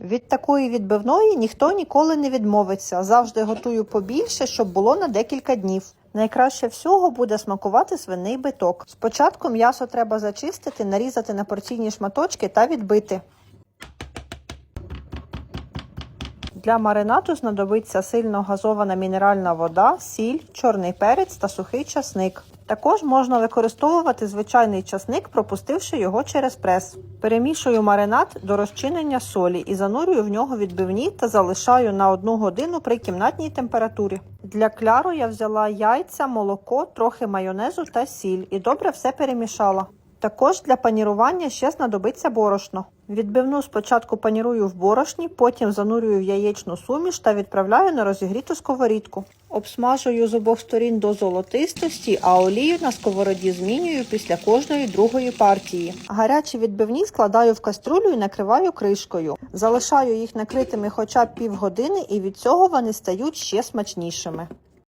Від такої відбивної ніхто ніколи не відмовиться. Завжди готую побільше, щоб було на декілька днів. Найкраще всього буде смакувати свиний биток. Спочатку м'ясо треба зачистити, нарізати на порційні шматочки та відбити. Для маринаду знадобиться сильно газована мінеральна вода, сіль, чорний перець та сухий часник. Також можна використовувати звичайний часник, пропустивши його через прес. Перемішую маринад до розчинення солі і занурюю в нього відбивні та залишаю на 1 годину при кімнатній температурі. Для кляру я взяла яйця, молоко, трохи майонезу та сіль і добре все перемішала. Також для панірування ще знадобиться борошно. Відбивну спочатку панірую в борошні, потім занурюю в яєчну суміш та відправляю на розігріту сковорідку. Обсмажую з обох сторін до золотистості, а олію на сковороді змінюю після кожної другої партії. Гарячі відбивні складаю в каструлю і накриваю кришкою. Залишаю їх накритими хоча б півгодини, і від цього вони стають ще смачнішими.